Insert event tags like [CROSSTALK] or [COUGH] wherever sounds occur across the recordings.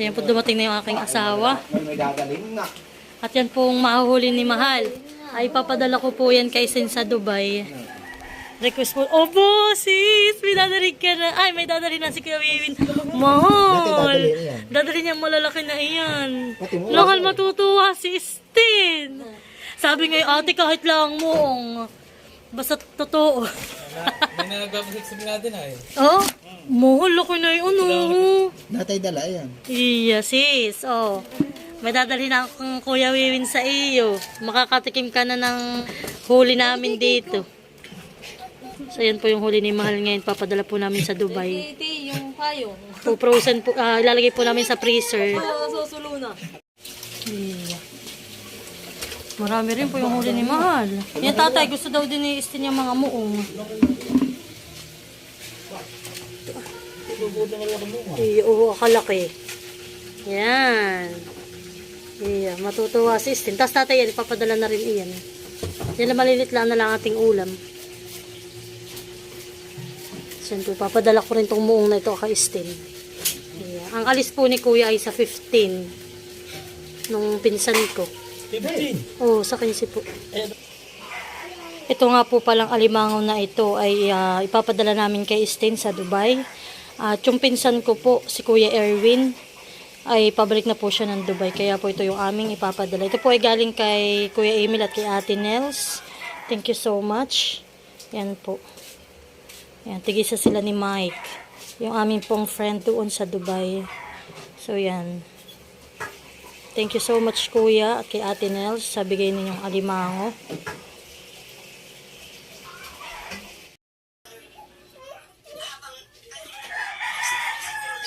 Ayan po dumating na yung aking asawa. At yan pong mahuhuli ni Mahal. Ay papadala ko po yan kay Sin sa Dubai. Request po. Opo, sis! May dadalhin ka na. Ay, may dadalhin na si Kuya Wiwin. Mahal! dadalhin niya malalaki na iyan. Langal matutuwa si Stin. Sabi ngayon, ate kahit lang moong. Basta totoo. May nagpapasik sa natin ay. oh, mahal ako na yun. Oh. Natay dala yan. Iya, sis. Oh. May dadalhin na akong Kuya Wiwin sa iyo. Makakatikim ka na ng huli namin dito. So, yan po yung huli ni Mahal ngayon. Papadala po namin sa Dubai. Iti, yung payong. Po frozen po, ah, ilalagay po namin sa freezer. Susulo na. Iya. Marami rin po yung huli ni Mahal. Yan tatay, gusto daw din ni Istin yung mga muong. Iya, oo, kalaki. Yan. Iya, matutuwa si Istin. Tapos tatay yan, ipapadala na rin iyan. Yan na malilit lang na lang ating ulam. Po, papadala ko rin tong muong na ito kay Istin. Iya. Ang alis po ni Kuya ay sa 15 nung pinsan ko. 15. Oo, sa 15 po. Ito nga po palang alimango na ito ay ah, ipapadala namin kay Stain sa Dubai. At yung pinsan ko po, si Kuya Erwin, ay pabalik na po siya ng Dubai. Kaya po ito yung aming ipapadala. Ito po ay galing kay Kuya Emil at kay Ate Nels. Thank you so much. Yan po. Yan, tigisa sila ni Mike. Yung aming pong friend doon sa Dubai. So, yan. Thank you so much, Kuya, at kay Ate Nels sa bigay ninyong alimango.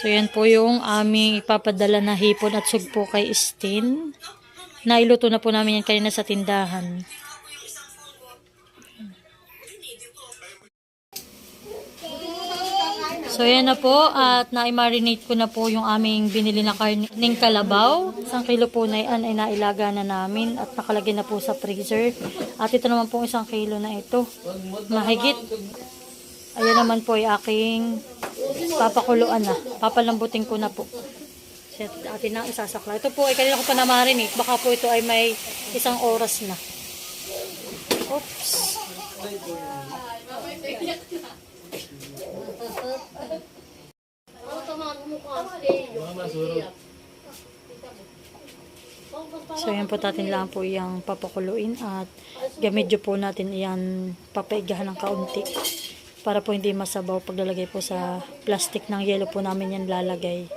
So, yan po yung aming ipapadala na hipon at sugpo kay Stin. Nailuto na po namin yan kanina sa tindahan. So, yan na po. At na-marinate ko na po yung aming binili na karning kalabaw. Isang kilo po na yan ay nailaga na namin at nakalagay na po sa freezer. At ito naman po isang kilo na ito. Mahigit. Ayan naman po ay aking papakuluan na. Papalambutin ko na po. Atin na isasakla. Ito po ay kanina ko pa na-marinate. Baka po ito ay may isang oras na. Oops. So, yan po natin lang po yung papakuluin at gamedyo po natin yan papaigahan ng kaunti para po hindi masabaw paglalagay po sa plastic ng yelo po namin yan lalagay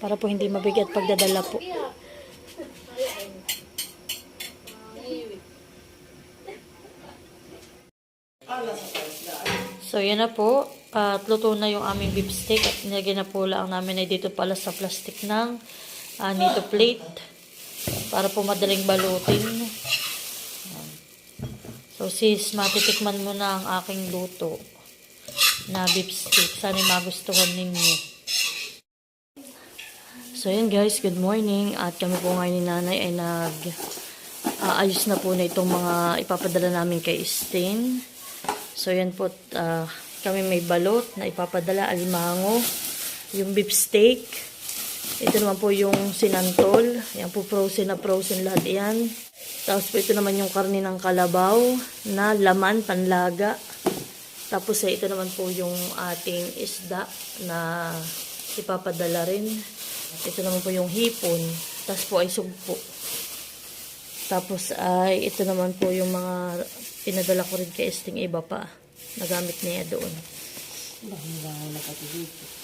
para po hindi mabigat pagdadala po. So, yan na po. At luto na yung aming beef steak. At nilagay na po lang namin ay dito pala sa plastic ng ah, nito plate. Para po madaling balutin. Sis, matitikman mo na ang aking luto na beef steak. Sana magustuhan ninyo. So, yun guys. Good morning. At kami po ngayon ni nanay ay nag ah, ayos na po na itong mga ipapadala namin kay Stain. So, yan po, ah, kami may balot na ipapadala, alimango, yung beef steak. Ito naman po yung sinantol. Yan po, frozen na frozen lahat yan. Tapos po ito naman yung karne ng kalabaw na laman, panlaga. Tapos eh, ito naman po yung ating isda na ipapadala rin. Ito naman po yung hipon. Tapos po ay sugpo. Tapos ay ito naman po yung mga pinadala ko rin kay Esting iba pa. Nagamit niya doon. Tatay!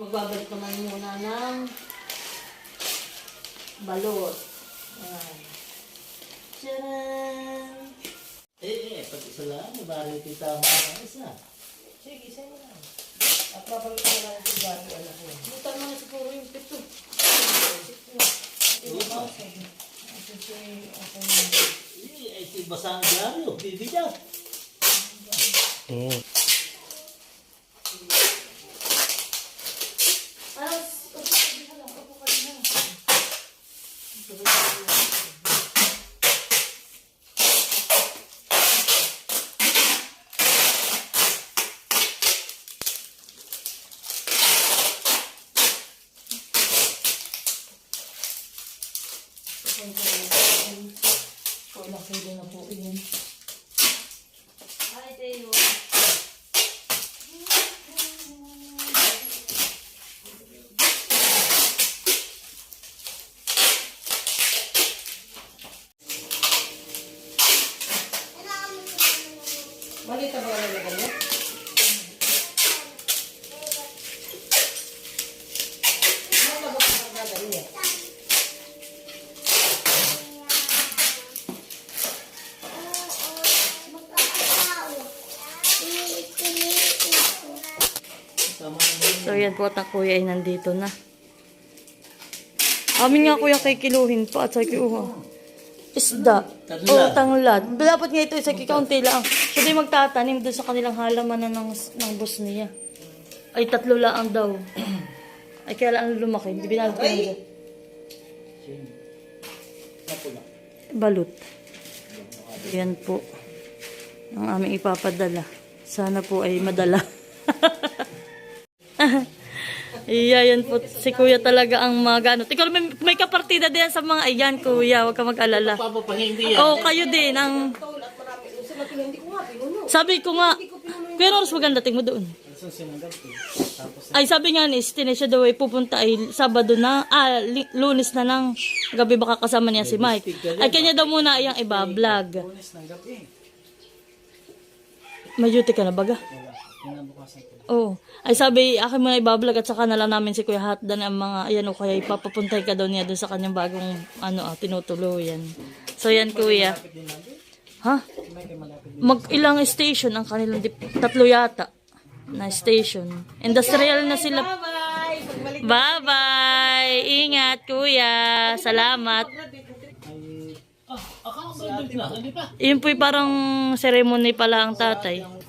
Magbabalik naman muna ng balot. Ayan. Tcharan! Eh, eh, pag isa lang, mabarin kita ang mga isa. Sige, isa mo lang. At mabalit na lang ito ba yung anak ko. Butan mo na siguro yung pito. Pito. Ito ba? Sige. Ito eh, eh, si ako na. Eh, ito basang diaryo. Bibi niya. Mm. So yan po at ang kuya ay nandito na. Amin nga kuya kay kiluhin pa at sa kiuha. Isda. Tanglad. Oo, tanglad. Dapat nga ito sa kikaunti lang. Siya din magtatanim doon sa kanilang halaman ng, ng boss niya. Ay, tatlo lang daw. [CLEARS THROAT] Ay, kaya lang lumaki. Hindi binalot ko lang dyan. Balot. Yan po. Ang aming ipapadala. Sana po ay madala. [LAUGHS] [LAUGHS] Iya, yan po. Si kuya talaga ang magano. Ikaw may, may kapartida din sa mga ayan, kuya. Huwag ka mag-alala. Oo, kayo din. Ang... Sabi ko nga, pero oras maganda, tingmo doon. Ay, sabi nga ni Stine, siya daw ay pupunta ay Sabado na, ah, lunes na ng gabi baka kasama niya si Mike. Ay, kanya daw muna iyang iba-vlog. May duty ka na baga? Oo. Ay sabi, akin muna ibablog at saka na lang namin si Kuya Hatdan ang mga, ayan o, kaya ipapapuntay ka daw niya doon sa kanyang bagong, ano ah, tinutuluyan. So yan Kuya. Ha? Mag ilang station ang kanilang, tatlo yata na station. Industrial na sila. Bye-bye! Ingat Kuya! Salamat! Ah. Yun po'y parang ceremony pala ang tatay.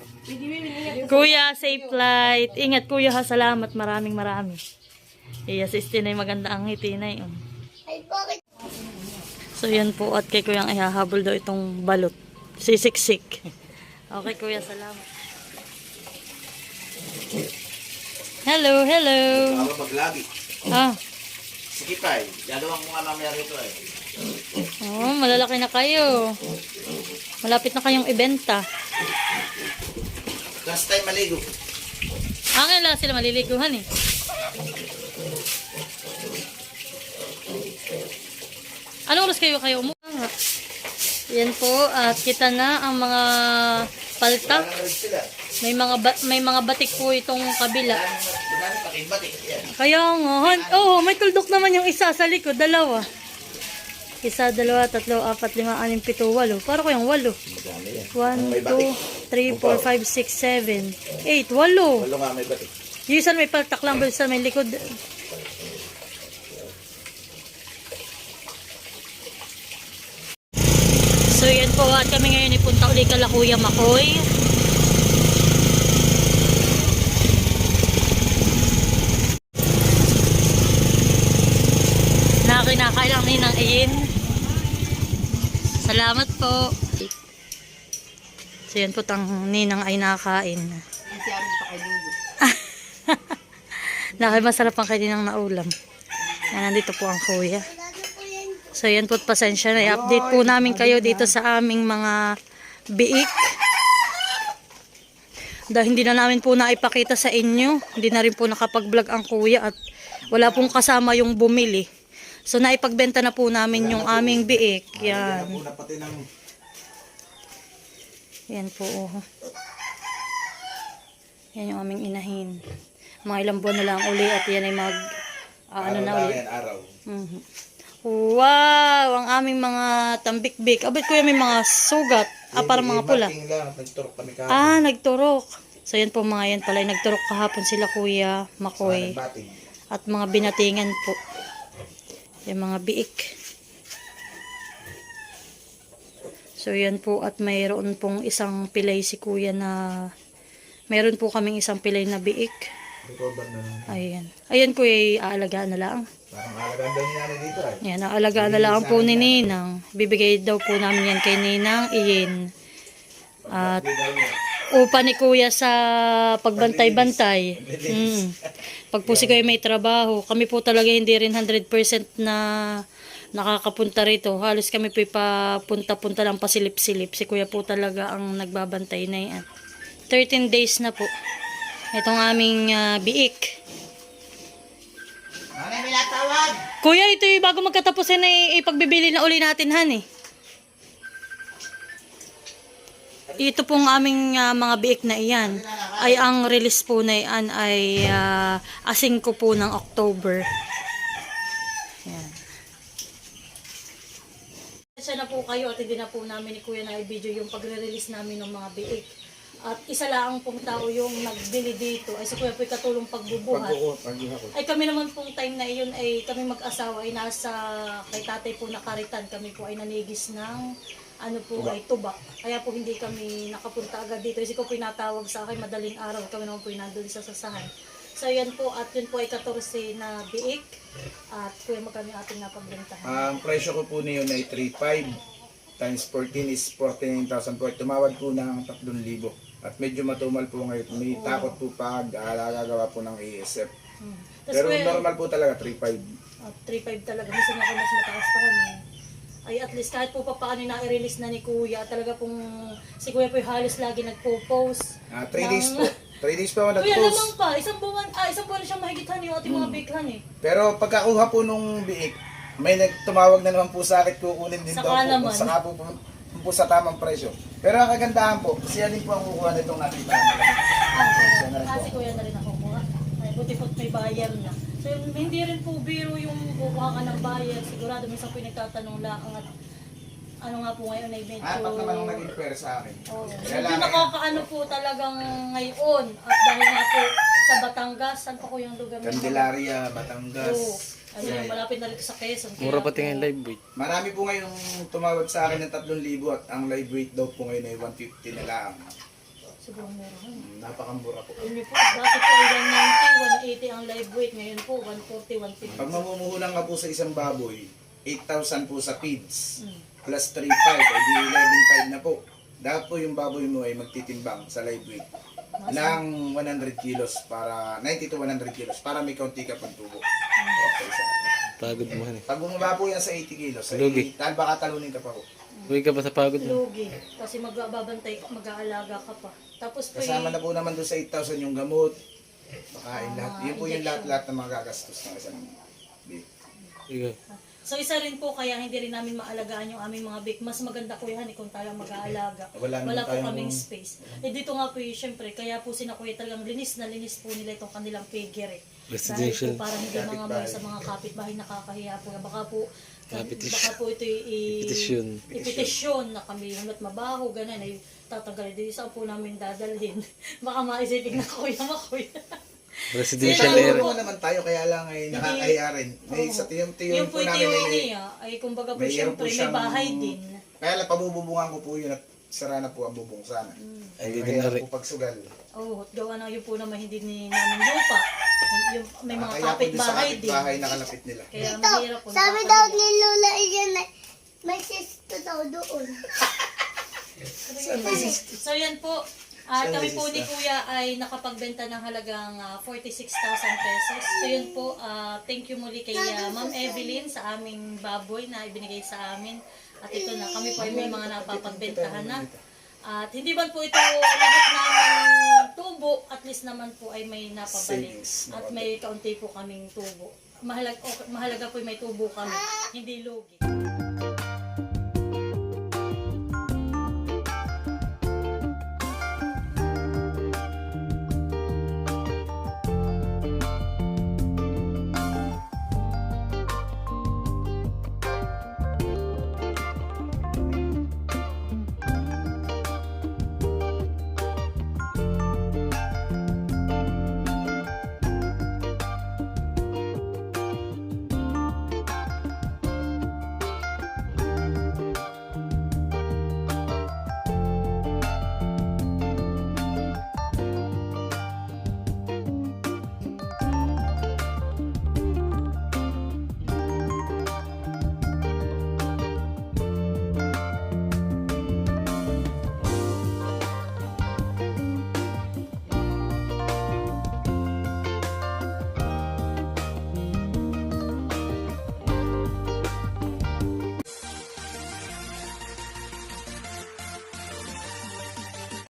Kuya, safe flight. Ingat kuya ha, salamat. Maraming maraming. Iya, si Tinay maganda ang ngiti na yun. So yan po at kay kuya ang ihahabol daw itong balot. Sisiksik. Okay kuya, salamat. Hello, hello. Ako maglagi. Ah, Sige eh. Gagawin ko nga mamaya rito eh. oh, malalaki na kayo. Malapit na kayong ibenta. Last time maligo. Angin lang sila maliliguhan eh. Anong oras kayo kayo umuha? Yan po, at kita na ang mga palta. Ano? May mga ba- may mga batik po itong kabila. Kaya nga, oh, may tuldok naman yung isa sa likod, dalawa. Isa, dalawa, tatlo, apat, lima, anim, pito, walo. Para ko yung walo. One, two, batik. three, four, five, six, seven, eight, walo. Walo nga may batik. Yung isa may paltak lang, yung isa may likod. So yan po at kami ngayon ipunta uli kala Kuya Makoy. Nakinakain lang ni ng iin. Salamat po. So yan po tang ninang ay nakain. Nakay [LAUGHS] masarap ang kaninang naulam. Yan, nandito po ang kuya. So yan po, pasensya na. I-update po namin kayo dito sa aming mga biik. Dahil hindi na namin po naipakita sa inyo. Hindi na rin po nakapag-vlog ang kuya at wala pong kasama yung bumili. So naipagbenta na po namin yung aming biik. Yan. Ng Yan po. Oh. Yan yung aming inahin. Mga ilang buwan na lang uli at yan ay mag... ah, ano na araw uli. yan, araw. Mhm. Wow! Ang aming mga tambik-bik. Abit ko may mga sugat. Ah, parang mga pula. Lang. Nagturok kami kahapon. Ah, nagturok. So yan po mga yan pala. Nagturok kahapon sila kuya, makoy. At mga binatingan po. Yung mga biik. So yan po at mayroon pong isang pilay si kuya na meron po kaming isang pilay na biik. Ayan. Ayan ko ay aalagaan na lang. Parang alagaan daw niya na dito ay. Yan, aalagaan na lang po ni Ninang. Bibigay daw po namin yan kay Ninang Iyin. At upa ni kuya sa pagbantay-bantay. Mm. Pag po si kuya may trabaho, kami po talaga hindi rin 100% na nakakapunta rito. Halos kami po papunta-punta lang pasilip-silip. Si kuya po talaga ang nagbabantay na yan. 13 days na po. Itong aming ah, biik. Ano may natawag? Kuya, ito yung bago magkatapos yan ay ipagbibili na uli natin, han eh. Ito pong aming ah, mga biik na iyan ay ang release po na iyan ay ah, asing ko po ng October. Yan. Isa na po kayo at hindi na po namin ni Kuya na i-video yung pagre-release namin ng mga biik. At isa lang pong tao yung nagbili dito ay si Kuya po katulong pagbubuhat. Ay kami naman pong time na iyon ay kami mag-asawa ay nasa kay tatay po nakaritan. Kami po ay nanigis ng ano po ay tuba. Kaya po hindi kami nakapunta agad dito. Kasi ko po pinatawag sa akin madaling araw. Kami naman po nandun sa sasahan. So yan po at yun po ay 14 na biik. At kuya magkano ating napagbentahan. Ang presyo ko po niyon ay 3.5 times 14 is 49,000 po. Tumawad po ng 3,000. At medyo matumal po ngayon. May takot po pag uh, gagawa po ng ASF. Hmm. Pero kuya, normal po talaga 3.5. At 3.5 talaga. Minsan ako mas mataas pa kami. Ay at least kahit po pa paano na-release na ni Kuya, talaga pong si Kuya po halos lagi nagpo-post. Ah, 3 days po. 3 days po ako Kuya nag-post. naman pa, isang buwan, ah, isang buwan na siyang mahigithan yung ating mga bighan eh. Pero pagkakuha po nung biik, may nagtumawag na naman po sa akin kukunin din Saka daw po. naman. Saka po, po, po sa tamang presyo. Pero ang kagandahan po, siya din po ang kukuha nitong ating pangalan. Siya na rin Ah, po. si Kuya na rin ako kuha. Ay, buti po't may bayar na. So, hindi rin po biro yung kukuha ka ng bayar. Sigurado minsan po yung nagtatanong lang at ano nga po ngayon ay medyo... Apat naman ang nag-inquire sa akin. Oo. Kaya Medyo lang, nakakaano po talagang ngayon. At dahil nga po sa Batangas, saan pa ko yung lugar Candelaria, Oo. Batangas. Ano yung malapit na rito sa Quezon. Mura Kaya pati ngayon live weight. Marami po ngayong tumawag sa akin ng 3,000 at ang live weight daw po ngayon ay 150 na lang. Siguro meron. Mm, Napakamura po. Yun po, dati po ay 190, 180 ang live weight. Ngayon po, 140, 150. Pag mamumuhulan ka po sa isang baboy, 8,000 po sa feeds. Mm. Plus 3,500, ay di 11,500 na po. Dapat po yung baboy mo ay magtitimbang sa live weight ng 100 kilos para 90 to 100 kilos para may kaunti ka pang tubo. Okay, Pagod mo eh. Pag bumaba po yan sa 80 kilos, Lugi. ay tal baka talunin ka pa po. Uwi ka ba sa pagod mo? Lugi. Kasi magbabantay ka, mag-aalaga ka pa. Tapos po Kasama yung, na po naman doon sa 8,000 yung gamot, pakain Ah, lahat. Yun po yung lahat-lahat ng mga gagastos ng isang big. Ikaw. So isa rin po kaya hindi rin namin maalagaan yung aming mga big. Mas maganda ko yan eh, kung tayo mag-aalaga. Wala naman po tayong- kaming space. Eh dito nga po yung syempre, kaya po sina kuya talagang linis na linis po nila itong kanilang piggery. Residential. Dahil po para hindi mga may sa mga kapitbahay nakakahiya po. Baka po, Kapitis- baka po ito i- Petisyon. ipetisyon na kami hanggat mabaho, ganun ay tatanggalin. Di saan po namin dadalhin. [LAUGHS] Baka maisipin na kuya makuya. [LAUGHS] Residential Kaya area. naman naman tayo, kaya lang ay nakakahiya rin. May sa tiyong tiyon Yung po po namin ay may, niya, ay kumbaga po may syempre po may siyang... bahay din. Kaya lang, pabububungan ko po yun at sara na po ang bubong sana. Ay, hindi Kaya na rin. po pagsugal. Oh, at gawa na yun po naman hindi ni namin lupa. Yung, may mga kaya po doon sa kapitbahay din. kapitbahay nakalapit nila. Kaya mahirap po. Sabi daw ni Lola iyan na may sisto daw doon. [LAUGHS] So yan po. At Saan kami po ni? Kuya ay nakapagbenta ng halagang ah, 46,000 pesos. So yun po, ah, thank you muli kay ah, Ma'am Evelyn sa aming baboy na ibinigay sa amin. At ito na, kami po ay may mga napapagbentahan na. At hindi man po ito lahat namin tubo, at least naman po ay may napabalik. Savings At may kaunti po kaming tubo. Mahalaga, mahalaga po ay may tubo kami, hindi lugi.